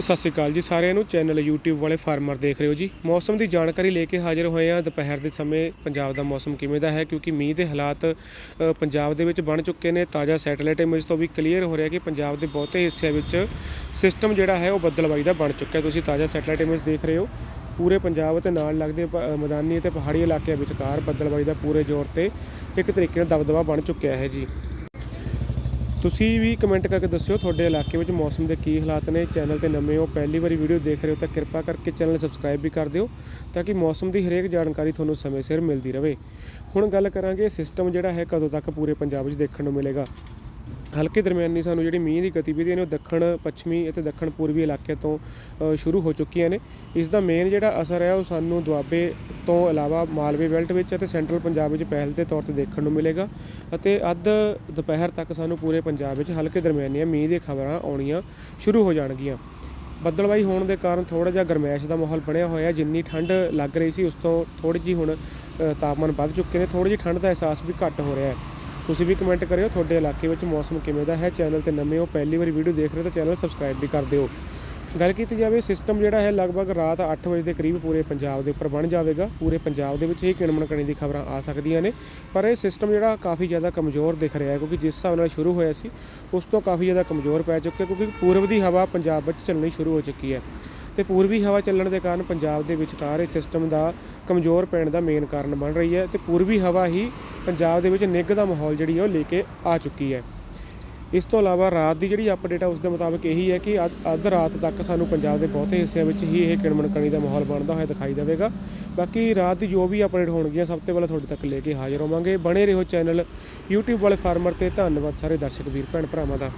ਸਤਿ ਸ਼੍ਰੀ ਅਕਾਲ ਜੀ, ਸਾਰਿਆਂ ਨੂੰ ਚੈਨਲ YouTube ਵਾਲੇ ਫਾਰਮਰ ਦੇਖ ਰਹੇ ਹੋ ਜੀ। ਮੌਸਮ ਦੀ ਜਾਣਕਾਰੀ ਲੈ ਕੇ ਹਾਜ਼ਰ ਹੋਏ ਆ ਦੁਪਹਿਰ ਦੇ ਸਮੇਂ ਪੰਜਾਬ ਦਾ ਮੌਸਮ ਕਿਵੇਂ ਦਾ ਹੈ, ਕਿਉਂਕਿ ਮੀਂਹ ਦੇ ਹਾਲਾਤ ਪੰਜਾਬ ਦੇ ਵਿੱਚ ਬਣ ਚੁੱਕੇ ਨੇ। ਤਾਜ਼ਾ ਸੈਟੇਲਾਈਟ ਇਮੇਜ ਤੋਂ ਵੀ ਕਲੀਅਰ ਹੋ ਰਿਹਾ ਕਿ ਪੰਜਾਬ ਦੇ ਬਹੁਤੇ ਹਿੱਸਿਆਂ ਵਿੱਚ ਸਿਸਟਮ ਜਿਹੜਾ ਹੈ, ਉਹ ਬੱਦਲਬਾਈ ਦਾ ਬਣ ਚੁੱਕਿਆ। ਤੁਸੀਂ ਤਾਜ਼ਾ ਸੈਟੇਲਾਈਟ ਇਮੇਜ ਦੇਖ ਰਹੇ ਹੋ। ਪੂਰੇ ਪੰਜਾਬ ਅਤੇ ਨਾਲ ਲੱਗਦੇ ਪ- ਮੈਦਾਨੀ ਅਤੇ ਪਹਾੜੀ ਇਲਾਕਿਆਂ ਵਿਚਕਾਰ ਬੱਦਲਬਾਈ ਦਾ ਪੂਰੇ ਜ਼ੋਰ ਤੇ ਇੱਕ ਤਰੀਕੇ ਨਾਲ ਦਬਦਬਾ ਬਣ ਚੁੱਕਿਆ ਹੈ ਜੀ। ਤੁਸੀਂ ਵੀ ਕਮੈਂਟ ਕਰਕੇ ਦੱਸਿਓ ਤੁਹਾਡੇ ਇਲਾਕੇ ਵਿੱਚ ਮੌਸਮ ਦੇ ਕੀ ਹਾਲਾਤ ਨੇ ਚੈਨਲ ਤੇ ਨਵੇਂ ਹੋ, ਪਹਿਲੀ ਵਾਰੀ ਵੀਡੀਓ ਦੇਖ ਰਹੇ ਹੋ ਤਾਂ ਕਿਰਪਾ ਕਰਕੇ ਚੈਨਲ ਸਬਸਕ੍ਰਾਈਬ ਵੀ ਕਰ ਦਿਓ ਤਾਂ ਕਿ ਮੌਸਮ ਦੀ ਹਰੇਕ ਜਾਣਕਾਰੀ ਤੁਹਾਨੂੰ ਸਮੇਂ ਸਿਰ ਮਿਲਦੀ ਰਹੇ। ਹੁਣ ਗੱਲ ਕਰਾਂਗੇ ਸਿਸਟਮ ਜਿਹੜਾ ਹੈ ਕਦੋਂ ਤੱਕ ਪੂਰੇ ਪੰਜਾਬ ਵਿੱਚ ਦੇਖਣ ਨੂੰ ਮਿਲੇਗਾ। ਹਲਕੇ ਦਰਮਿਆਨੀ ਸਾਨੂੰ ਜਿਹੜੀ ਮੀਂਹ ਦੀ ਗਤੀਵਿਧੀਆਂ ਨੇ ਉਹ ਦੱਖਣ, ਪੱਛਮੀ ਅਤੇ ਦੱਖਣ ਪੂਰਬੀ ਇਲਾਕਿਆਂ ਤੋਂ ਸ਼ੁਰੂ ਹੋ ਚੁੱਕੀਆਂ ਨੇ। ਇਸ ਦਾ ਮੇਨ ਜਿਹੜਾ ਅਸਰ ਹੈ ਉਹ ਸਾਨੂੰ ਦੁਆਬੇ ਤੋਂ ਇਲਾਵਾ ਮਾਲਵੇ ਬੈਲਟ ਵਿੱਚ ਅਤੇ ਸੈਂਟਰਲ ਪੰਜਾਬ ਵਿੱਚ ਪਹਿਲ ਦੇ ਤੌਰ ਤੇ ਦੇਖਣ ਨੂੰ ਮਿਲੇਗਾ ਅਤੇ ਅੱਧ ਦੁਪਹਿਰ ਤੱਕ ਸਾਨੂੰ ਪੂਰੇ ਪੰਜਾਬ ਵਿੱਚ ਹਲਕੇ ਦਰਮਿਆਨੀਆਂ ਮੀਂਹ ਦੀਆਂ ਖਬਰਾਂ ਆਉਣੀਆਂ ਸ਼ੁਰੂ ਹੋ ਜਾਣਗੀਆਂ। ਬੱਦਲਵਾਈ ਹੋਣ ਦੇ ਕਾਰਨ ਥੋੜਾ ਜਿਹਾ ਗਰਮੈਸ਼ ਦਾ ਮਾਹੌਲ ਬਣਿਆ ਹੋਇਆ, ਜਿੰਨੀ ਠੰਡ ਲੱਗ ਰਹੀ ਸੀ ਉਸ ਤੋਂ ਥੋੜੀ ਜੀ ਹੁਣ ਤਾਪਮਾਨ ਵੱਧ ਚੁੱਕੇ ਨੇ। ਥੋੜੀ ਜਿਹੀ ਠੰਡ ਦਾ ਅਹਿਸਾਸ ਵੀ ਘੱਟ ਹੋ ਰਿਹਾ ਹੈ। ਤੁਸੀਂ ਵੀ ਕਮੈਂਟ ਕਰਿਓ। ਤੁਹਾਡੇ ਇਲਾਕੇ ਵਿੱਚ ਮੌਸਮ ਕਿਵੇਂ ਦਾ ਹੈ? ਚੈਨਲ ਤੇ ਨਵੇਂ ਹੋ, ਪਹਿਲੀ ਵਾਰੀ ਵੀਡੀਓ ਦੇਖ ਰਹੇ ਹੋ ਤਾਂ ਚੈਨਲ ਸਬਸਕ੍ਰਾਈਬ ਵੀ ਕਰ ਦਿਓ। ਗੱਲ ਕੀਤੀ ਜਾਵੇ ਸਿਸਟਮ ਜਿਹੜਾ ਹੈ ਲਗਭਗ ਰਾਤ 8 ਵਜੇ ਦੇ ਕਰੀਬ ਪੂਰੇ ਪੰਜਾਬ ਦੇ ਉੱਪਰ ਬਣ ਜਾਵੇਗਾ। ਪੂਰੇ ਪੰਜਾਬ ਦੇ ਵਿੱਚ ਹੀ ਕਿਣਮਣਕਣੀ ਦੀ ਖਬਰਾਂ ਆ ਸਕਦੀਆਂ ਨੇ। ਪਰ ਇਹ ਸਿਸਟਮ ਜਿਹੜਾ ਕਾਫੀ ਜ਼ਿਆਦਾ ਕਮਜ਼ੋਰ ਦਿਖ ਰਿਹਾ ਹੈ, ਕਿਉਂਕਿ ਜਿਸ ਹਿਸਾਬ ਨਾਲ ਸ਼ੁਰੂ ਹੋਇਆ ਸੀ, ਉਸ ਤੋਂ ਕਾਫੀ ਜ਼ਿਆਦਾ ਕਮਜ਼ੋਰ ਪੈ ਚੁੱਕਿਆ ਕਿਉਂਕਿ ਪੂਰਬ ਦੀ ਹਵਾ ਪੰਜਾਬ ਵਿੱਚ ਚੱਲਣੀ ਸ਼ੁਰੂ ਹੋ ਚੁੱਕੀ ਹੈ। ਤੇ ਪੂਰਬੀ ਹਵਾ ਚੱਲਣ ਦੇ ਕਾਰਨ ਪੰਜਾਬ ਦੇ ਵਿਚਕਾਰ ਇਹ ਸਿਸਟਮ ਦਾ ਕਮਜ਼ੋਰ ਪੈਣ ਦਾ ਮੇਨ ਕਾਰਨ ਬਣ ਰਹੀ ਹੈ ਤੇ ਪੂਰਬੀ ਹਵਾ ਹੀ ਪੰਜਾਬ ਦੇ ਵਿੱਚ ਨਿੱਘ ਦਾ ਮਾਹੌਲ ਜਿਹੜੀ ਹੈ ਉਹ ਲੈ ਕੇ ਆ ਚੁੱਕੀ ਹੈ। ਇਸ ਤੋਂ ਇਲਾਵਾ ਰਾਤ ਦੀ ਜਿਹੜੀ ਅਪਡੇਟ ਆ, ਉਸ ਦੇ ਮੁਤਾਬਕ ਇਹੀ ਹੈ ਕਿ ਅੱਧ- ਅੱਧ ਰਾਤ ਤੱਕ ਸਾਨੂੰ ਪੰਜਾਬ ਦੇ ਬਹੁਤੇ ਹਿੱਸਿਆਂ ਵਿੱਚ ਹੀ ਇਹ ਕਿਣਮਣਕਣੀ ਦਾ ਮਾਹੌਲ ਬਣਦਾ ਹੋਇਆ ਦਿਖਾਈ ਦੇਵੇਗਾ। ਬਾਕੀ ਰਾਤ ਦੀ ਜੋ ਵੀ ਅਪਡੇਟ ਹੋਣਗੀਆਂ, ਸਭ ਤੋਂ ਪਹਿਲਾਂ ਤੁਹਾਡੇ ਤੱਕ ਲੈ ਕੇ ਹਾਜ਼ਰ ਹੋਵਾਂਗੇ। ਬਣੇ ਰਹੋ ਚੈਨਲ YouTube ਵਾਲੇ ਫਾਰਮਰ ਤੇ। ਧੰਨਵਾਦ ਸਾਰੇ ਦਰਸ਼ਕ ਵੀਰ, ਭੈਣ ਭਰਾਵਾਂ ਦਾ।